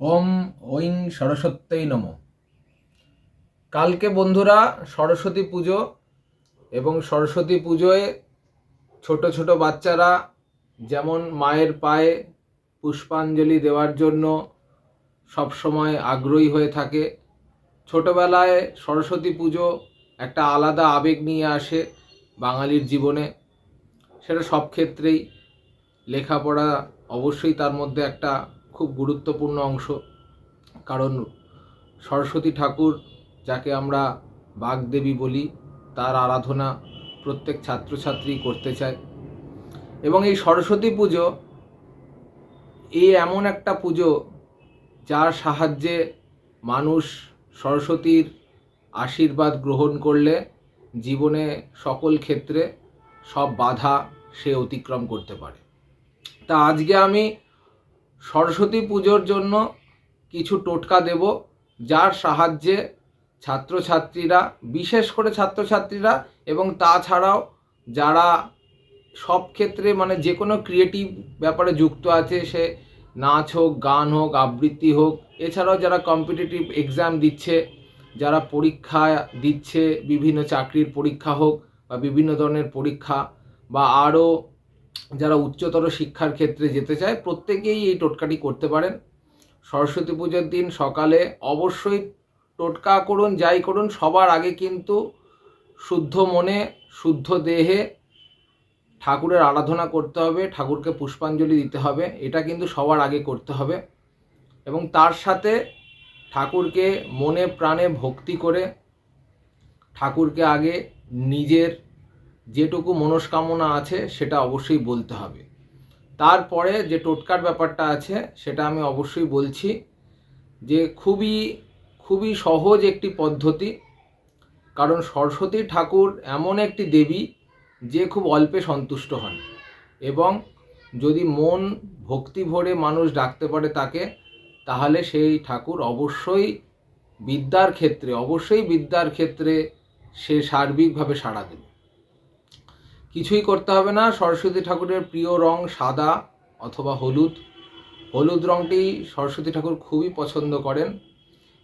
ওম ঐং সরস্বত্যই নম। কালকে বন্ধুরা সরস্বতী পুজো এবং সরস্বতী পুজোয় ছোট ছোট বাচ্চারা যেমন মায়ের পায়ে পুষ্পাঞ্জলি দেওয়ার জন্য সবসময় আগ্রহী হয়ে থাকে, ছোটবেলায় সরস্বতী পুজো একটা আলাদা আবেগ নিয়ে আসে বাঙালির জীবনে। সেটা সব ক্ষেত্রেই লেখাপড়া অবশ্যই তার মধ্যে একটা খুব গুরুত্বপূর্ণ অংশ। কারণ সরস্বতী ঠাকুর, যাকে আমরা বাগদেবী বলি, তার আরাধনা প্রত্যেক ছাত্রছাত্রী করতে চায়। এবং এই সরস্বতী পুজো এই এমন একটা পুজো যার সাহায্যে মানুষ সরস্বতীর আশীর্বাদ গ্রহণ করলে জীবনে সকল ক্ষেত্রে সব বাধা সে অতিক্রম করতে পারে। তা আজকে আমি সরস্বতী পুজোর জন্য কিছু টোটকা দেব, যার সাহায্যে ছাত্রছাত্রীরা, বিশেষ করে ছাত্রছাত্রীরা এবং তাছাড়াও যারা সব ক্ষেত্রে মানে যে কোনো ক্রিয়েটিভ ব্যাপারে যুক্ত আছে, সে নাচ হোক, গান হোক, আবৃত্তি হোক, এছাড়াও যারা কম্পিটিটিভ এক্সাম দিচ্ছে, যারা পরীক্ষা দিচ্ছে, বিভিন্ন চাকরির পরীক্ষা হোক বা বিভিন্ন ধরনের পরীক্ষা বা আরও যারা উচ্চতর শিক্ষার ক্ষেত্রে যেতে চায়, প্রত্যেকেই এই টোটকাটি করতে পারেন। সরস্বতী পুজোর দিন সকালে অবশ্যই টোটকা করুন, যাই করুন, সবার আগে কিন্তু শুদ্ধ মনে, শুদ্ধ দেহে ঠাকুরের আরাধনা করতে হবে, ঠাকুরকে পুষ্পাঞ্জলি দিতে হবে, এটা কিন্তু সবার আগে করতে হবে। এবং তার সাথে ঠাকুরকে মনে প্রাণে ভক্তি করে ঠাকুরকে আগে নিজের যেটুকু মনস্কামনা আছে সেটা অবশ্যই বলতে হবে। তারপরে যে টোটকার ব্যাপারটা আছে, সেটা আমি অবশ্যই বলছি যে খুবই খুবই সহজ একটি পদ্ধতি। কারণ সরস্বতী ঠাকুর এমন একটি দেবী যে খুব অল্পে সন্তুষ্ট হন এবং যদি মন ভক্তি ভরে মানুষ ডাকতে পারে তাকে, তাহলে সেই ঠাকুর অবশ্যই বিদ্যার ক্ষেত্রে, অবশ্যই বিদ্যার ক্ষেত্রে সে সার্বিকভাবে সাড়া দেবে। কিছুই করতে হবে না। সরস্বতী ঠাকুরের প্রিয় রং সাদা অথবা হলুদ। হলুদ রংটি সরস্বতী ঠাকুর খুবই পছন্দ করেন।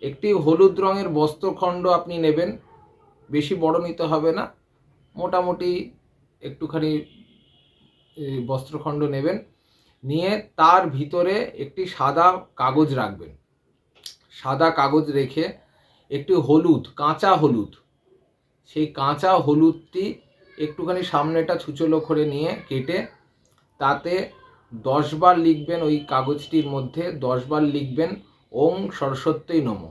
একটি হলুদ রঙের বস্ত্রখণ্ড আপনি নেবেন, বেশি বড় নিতে হবে না। মোটামুটি একটুখানি বস্ত্রখণ্ড নেবেন। নিয়ে তার ভিতরে একটি সাদা কাগজ রাখবেন। সাদা কাগজ রেখে একটি হলুদ, কাঁচা হলুদ। সেই কাঁচা হলুদটি একটুখানি সামনেটা ছুচলো করে নিয়ে কেটে তাতে দশবার লিখবেন ওই কাগজটির মধ্যে, দশবার লিখবেন, ওং সরস্বত্যই নম,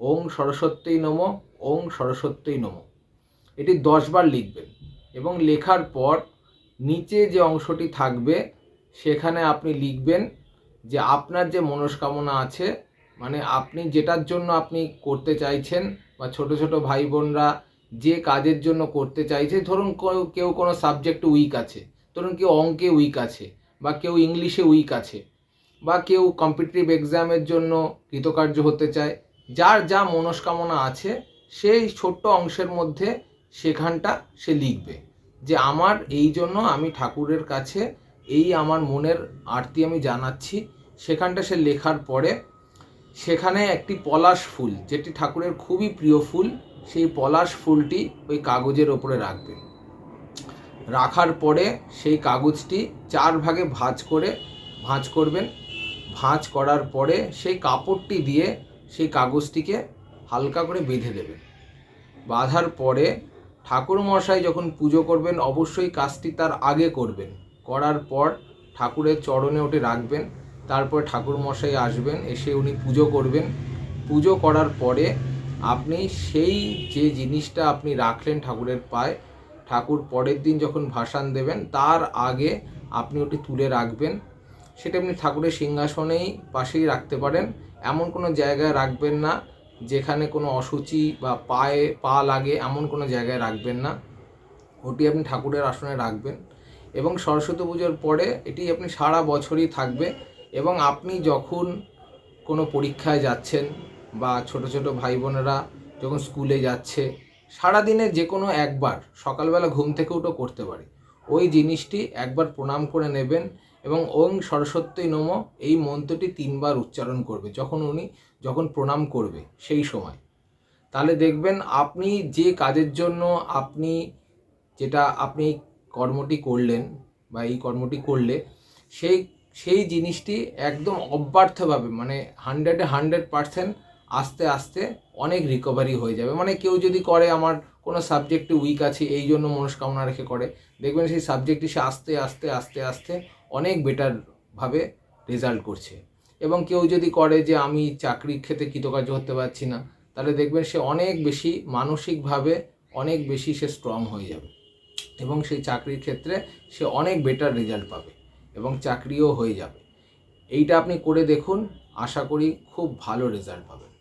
ওং সরস্বত্যই নম, ওং সরস্বত্যই নম। এটি দশবার লিখবেন এবং লেখার পর নিচে যে অংশটি থাকবে সেখানে আপনি লিখবেন যে আপনার যে মনস্কামনা আছে মানে আপনি যেটার জন্য আপনি করতে চাইছেন বা ছোট ছোট ভাই বোনরা যে কাজের জন্য করতে চাইছে, ধরুন কেউ- কোনো সাবজেক্টে উইক আছে, ধরুন কেউ অঙ্কে উইক আছে, বা কেউ ইংলিশে উইক আছে, বা কেউ কম্পিটিটিভ এক্সামের জন্য কৃতকার্য হতে চায়, যার যা মনস্কামনা আছে, সেই ছোট্ট অংশের মধ্যে সেখানটা সে লিখবে যে, আমার এই জন্য আমি ঠাকুরের কাছে এই আমার মনের আরতি আমি জানাচ্ছি। সেখানটা সে লেখার পরে, সেখানে একটি পলাশ ফুল, যেটি ঠাকুরের খুবই প্রিয় ফুল সেই পলাশ ফুলটি ওই কাগজের ওপরে রাখবেন রাখার পরে সেই কাগজটি চার ভাগে ভাঁজ করে, ভাঁজ করবেন। ভাঁজ করার পরে সেই কাপড়টি দিয়ে সেই কাগজটিকে হালকা করে বেঁধে দেবেন। বাঁধার পরে ঠাকুর মশাই যখন পুজো করবেন, অবশ্যই কাজটি তার আগে করবেন। করার পর ঠাকুরের চরণে ওটি রাখবেন। তারপর ঠাকুর মশাই আসবেন, এসে উনি পুজো করবেন। পুজো করার পরে আপনি সেই যে জিনিসটা আপনি রাখলেন ঠাকুরের পায়ে, ঠাকুর পরের দিন যখন ভাসান দেবেন, তার আগে আপনি ওটি তুলে রাখবেন। সেটা আপনি ঠাকুরের সিংহাসনেই পাশেই রাখতে পারেন। এমন কোনো জায়গায় রাখবেন না যেখানে কোনো অসুচি বা পায়ে পা লাগে, এমন কোনো জায়গায় রাখবেন না। ওটি আপনি ঠাকুরের আসনে রাখবেন এবং সরস্বতী পুজোর পরে এটি আপনি সারা বছরই থাকবে এবং আপনি যখন কোনো পরীক্ষায় যাচ্ছেন বা ছোট ছোট ভাই বোনেরা যখন স্কুলে যাচ্ছে, সারাদিনে যে কোনো একবার সকালবেলা ঘুম থেকে উঠে করতে পারে। ওই জিনিসটি একবার প্রণাম করে নেবেন এবং ওং সরস্বতী নম এই মন্ত্রটি তিনবার উচ্চারণ করবে, যখন উনি যখন প্রণাম করবে সেই সময়। তাহলে দেখবেন আপনি যে কাজের জন্য আপনি যেটা আপনি কর্মটি করলেন বা এই কর্মটি করলে, সেই সেই জিনিসটি একদম অব্যর্থভাবে মানে হান্ড্রেডে হান্ড্রেড পার্সেন্ট আস্তে আস্তে অনেক রিকভারি হয়ে যাবে। মানে কেউ যদি করে, আমার কোনো সাবজেক্টে উইক আছে, এই জন্য মনস্কামনা রেখে করে। দেখবেন সেই সাবজেক্টটি সে আস্তে আস্তে আস্তে আস্তে অনেক বেটারভাবে রেজাল্ট করছে। এবং কেউ যদি করে যে, আমি চাকরির ক্ষেত্রে কৃতকার্য হতে পারছি না, তাহলে দেখবেন সে অনেক বেশি মানসিকভাবে অনেক বেশি সে স্ট্রং হয়ে যাবে। এবং সেই চাকরির ক্ষেত্রে সে অনেক বেটার রেজাল্ট পাবে এবং চাকরিও হয়ে যাবে। এইটা আপনি করে দেখুন, আশা করি খুব ভালো রেজাল্ট পাবেন।